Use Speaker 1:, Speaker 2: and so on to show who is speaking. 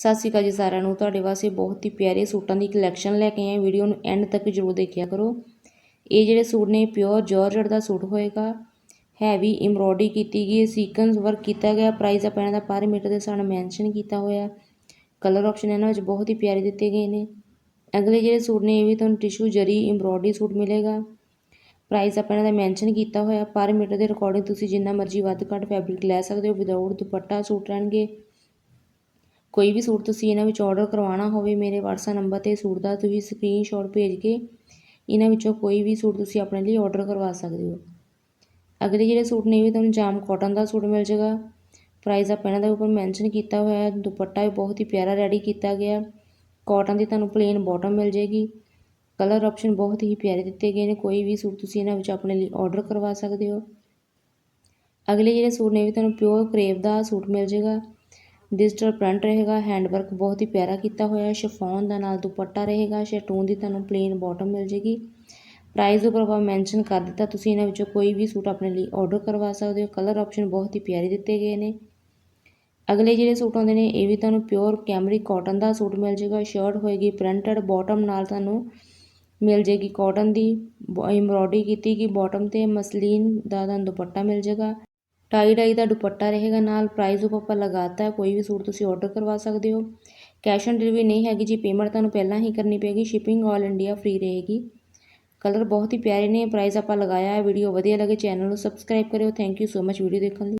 Speaker 1: ਸਤਿ ਸ਼੍ਰੀ ਅਕਾਲ ਜੀ ਸਾਰਿਆਂ ਨੂੰ। ਤੁਹਾਡੇ ਵਾਸਤੇ ਬਹੁਤ ਹੀ ਪਿਆਰੇ ਸੂਟਾਂ ਦੀ ਕਲੈਕਸ਼ਨ ਲੈ ਕੇ ਆਏ ਵੀਡੀਓ ਨੂੰ ਐਂਡ ਤੱਕ ਜ਼ਰੂਰ ਦੇਖਿਆ ਕਰੋ। ਇਹ ਜਿਹੜੇ ਸੂਟ ਨੇ ਪਿਓਰ ਜਾਰਜਟ ਦਾ ਸੂਟ ਹੋਏਗਾ। ਹੈਵੀ ਐਮਬ੍ਰੋਇਡਰੀ ਕੀਤੀ ਗਈ ਹੈ। ਸੀਕੁਐਂਸ ਵਰਕ ਕੀਤਾ ਗਿਆ। ਪ੍ਰਾਈਸ ਆਪਾਂ ਇਹਨਾਂ ਦਾ ਪਰ ਮੀਟਰ ਦੇ ਸਾਨੂੰ ਮੈਂਸ਼ਨ ਕੀਤਾ ਹੋਇਆ। ਕਲਰ ਆਪਸ਼ਨ ਇਹਨਾਂ ਵਿੱਚ ਬਹੁਤ ਹੀ ਪਿਆਰੇ ਦਿੱਤੇ ਗਏ ਨੇ। ਅਗਲੇ ਜਿਹੜੇ ਸੂਟ ਨੇ, ਇਹ ਵੀ ਤੁਹਾਨੂੰ ਟਿਸ਼ੂ ਜਰੀ ਐਮਬ੍ਰੋਇਡਰੀ ਸੂਟ ਮਿਲੇਗਾ। ਪ੍ਰਾਈਸ ਇਹਨਾਂ ਦਾ ਮੈਂਸ਼ਨ ਕੀਤਾ ਹੋਇਆ। ਪਰ ਮੀਟਰ ਦੇ ਰਿਕਾਰਡਿੰਗ ਤੁਸੀਂ ਜਿੰਨਾ ਮਰਜ਼ੀ ਵੱਧ ਘੱਟ ਫੈਬਰਿਕ ਲੈ ਸਕਦੇ ਹੋ। ਵਿਦਆਊਟ ਦੁਪੱਟਾ ਸੂਟ ਰਹਿਣਗੇ। ਕੋਈ ਵੀ ਸੂਟ ਤੁਸੀਂ ਇਹਨਾਂ ਵਿੱਚ ਆਰਡਰ ਕਰਵਾਉਣਾ ਹੋਵੇ ਮੇਰੇ WhatsApp ਨੰਬਰ ਤੇ ਸੂਟ ਦਾ, ਤੁਸੀਂ ਸਕਰੀਨਸ਼ਾਟ ਭੇਜ ਕੇ ਇਹਨਾਂ ਵਿੱਚੋਂ ਕੋਈ ਵੀ ਸੂਟ ਤੁਸੀਂ ਆਪਣੇ ਲਈ ਆਰਡਰ ਕਰਵਾ ਸਕਦੇ ਹੋ। ਅਗਲੇ ਜਿਹੜੇ ਸੂਟ ਨੇ ਵੀ ਤੁਹਾਨੂੰ ਜਾਮ ਕਾਟਨ ਦਾ ਸੂਟ ਮਿਲ ਜਾਏਗਾ। ਪ੍ਰਾਈਸ ਆਪਾਂ ਇਹਨਾਂ ਦੇ ਉੱਪਰ ਮੈਂਸ਼ਨ ਕੀਤਾ ਹੋਇਆ ਹੈ। ਦੁਪੱਟਾ ਵੀ ਬਹੁਤ ਹੀ ਪਿਆਰਾ ਰੈਡੀ ਕੀਤਾ ਗਿਆ। ਕਾਟਨ ਦੀ ਤੁਹਾਨੂੰ ਪਲੇਨ ਬਾਟਮ ਮਿਲ ਜਾਏਗੀ। ਕਲਰ ਆਪਸ਼ਨ ਬਹੁਤ ਹੀ ਪਿਆਰੇ ਦਿੱਤੇ ਗਏ ਨੇ। ਕੋਈ ਵੀ ਸੂਟ ਤੁਸੀਂ ਇਹਨਾਂ ਵਿੱਚ ਆਪਣੇ ਲਈ ਆਰਡਰ ਕਰਵਾ ਸਕਦੇ ਹੋ। ਅਗਲੇ ਜਿਹੜੇ ਸੂਟ ਨੇ ਵੀ ਤੁਹਾਨੂੰ ਪਿਓਰ ਕਰੇਵ ਦਾ ਸੂਟ ਮਿਲ ਜਾਏਗਾ। ਡਿਜੀਟਲ ਪ੍ਰਿੰਟ ਰਹੇਗਾ ਹੈਂਡ ਵਰਕ ਬਹੁਤ ਹੀ ਪਿਆਰਾ ਕੀਤਾ ਹੋਇਆ ਸ਼ਿਫੋਨ ਦਾ ਨਾਲ ਦੁਪੱਟਾ ਰਹੇਗਾ, ਸ਼ੈਟੂਨ ਦੀ ਤੁਹਾਨੂੰ ਪਲੇਨ ਬਾਟਮ ਮਿਲ ਜੇਗੀ। ਪ੍ਰਾਈਸ ਉੱਪਰ ਆਪਾਂ ਮੈਂਸ਼ਨ ਕਰ ਦਿੱਤਾ, ਤੁਸੀਂ ਇਹਨਾਂ ਵਿੱਚੋਂ ਕੋਈ ਵੀ ਸੂਟ ਆਪਣੇ ਲਈ ਆਰਡਰ ਕਰਵਾ ਸਕਦੇ ਹੋ ਕਲਰ ਆਪਸ਼ਨ ਬਹੁਤ ਹੀ ਪਿਆਰੇ ਦਿੱਤੇ ਗਏ ਨੇ। ਅਗਲੇ ਜਿਹੜੇ ਸੂਟ ਆਉਂਦੇ ਨੇ, ਇਹ ਵੀ ਤੁਹਾਨੂੰ ਪਿਓਰ ਕੈਮਰੀ ਕਾਟਨ ਦਾ ਸੂਟ ਮਿਲ ਜੇਗਾ ਸ਼ਰਟ ਹੋਏਗੀ ਪ੍ਰਿੰਟਡ ਬਾਟਮ ਨਾਲ ਤੁਹਾਨੂੰ ਮਿਲ ਜੇਗੀ ਕਾਟਨ ਦੀ ਐਮਬ੍ਰੋਇਡਰੀ ਕੀਤੀ ਗਈ ਬਾਟਮ ਤੇ, ਮਸਲੀਨ ਦਾ ਤੁਹਾਨੂੰ ਦੁਪੱਟਾ ਮਿਲ ਜਾਏਗਾ ਟਾਈ ਡਾਈ ਦਾ ਦੁਪੱਟਾ ਰਹੇਗਾ ਨਾਲ ਪ੍ਰਾਈਸ ਉਪ ਆਪਾਂ ਲਗਾਤਾ ਹੈ ਕੋਈ ਵੀ ਸੂਟ ਤੁਸੀਂ ਆਰਡਰ ਕਰਵਾ ਸਕਦੇ ਹੋ। ਕੈਸ਼ ਔਨ ਡਿਲੀਵਰੀ ਨਹੀਂ ਹੈਗੀ ਜੀ ਪੇਮੈਂਟ ਤੁਹਾਨੂੰ ਪਹਿਲਾਂ ਹੀ ਕਰਨੀ ਪਏਗੀ ਸ਼ਿਪਿੰਗ ਆਲ ਇੰਡੀਆ ਫ੍ਰੀ ਰਹੇਗੀ। ਕਲਰ ਬਹੁਤ ਹੀ ਪਿਆਰੇ ਨੇ ਪ੍ਰਾਈਸ ਆਪਾਂ ਲਗਾਇਆ ਹੈ ਵੀਡੀਓ ਵਧੀਆ ਲੱਗੇ ਚੈਨਲ ਨੂੰ ਸਬਸਕ੍ਰਾਈਬ ਕਰਿਓ। Thank you so much video ਦੇਖਣ ਲਈ।